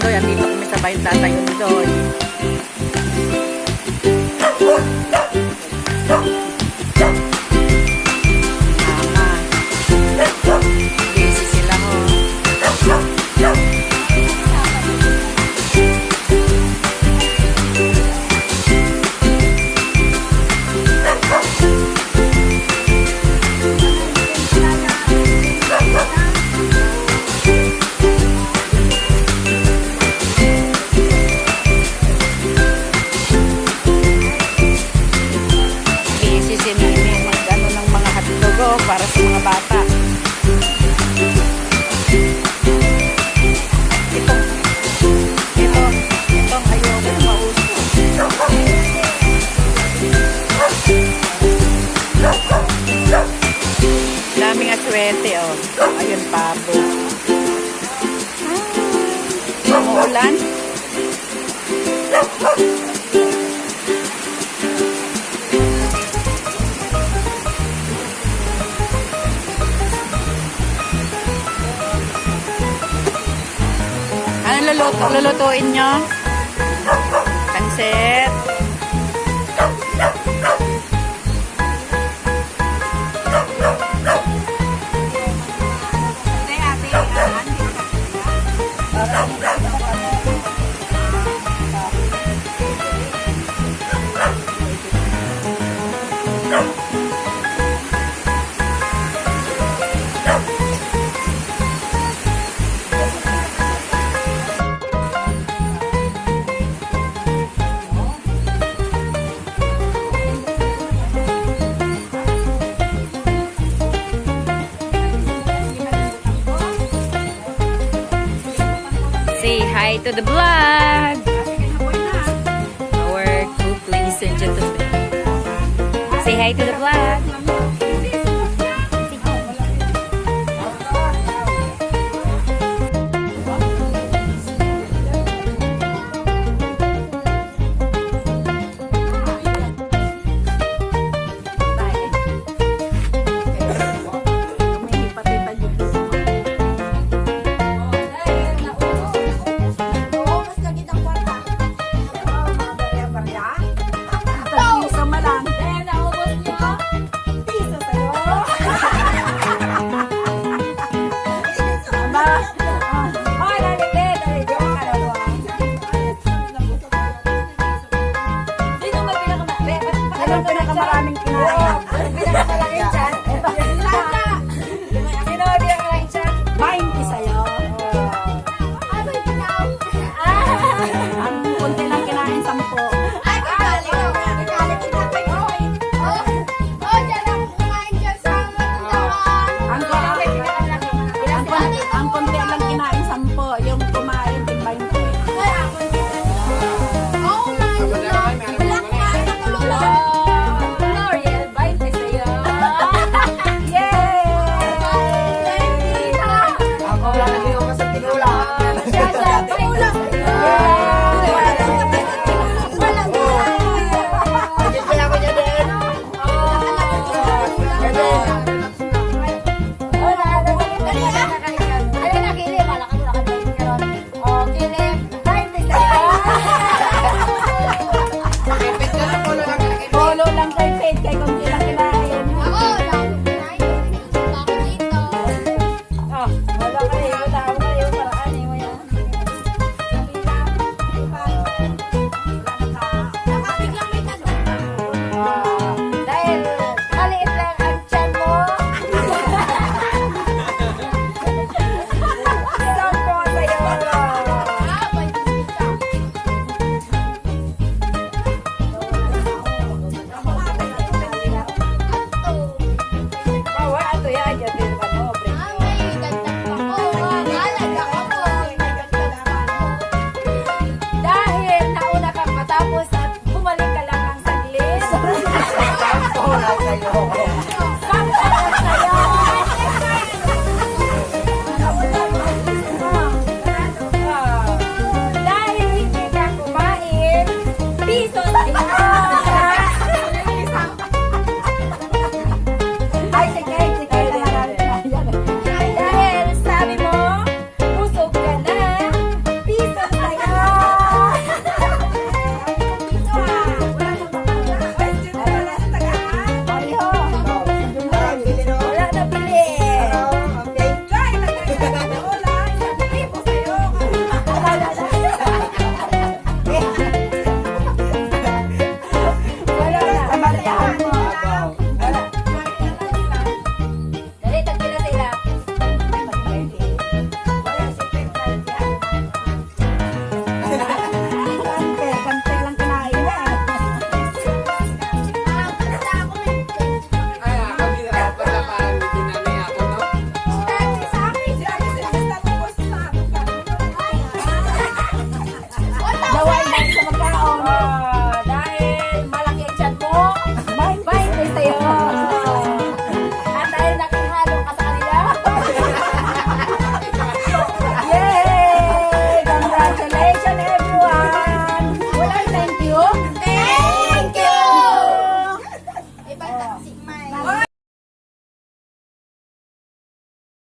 Ondoy, andito kami sa bayan Tatay Ondoy. Aswete, oh. Ayun, pabo. Ah, umuulan. Anong luluto, lulutuin nyo? Pansit. Hi to the vlog. Our cook, ladies and gentlemen. Say hi to the vlog. ang pinakamaraming kinain. Pinakamaraming 哎呦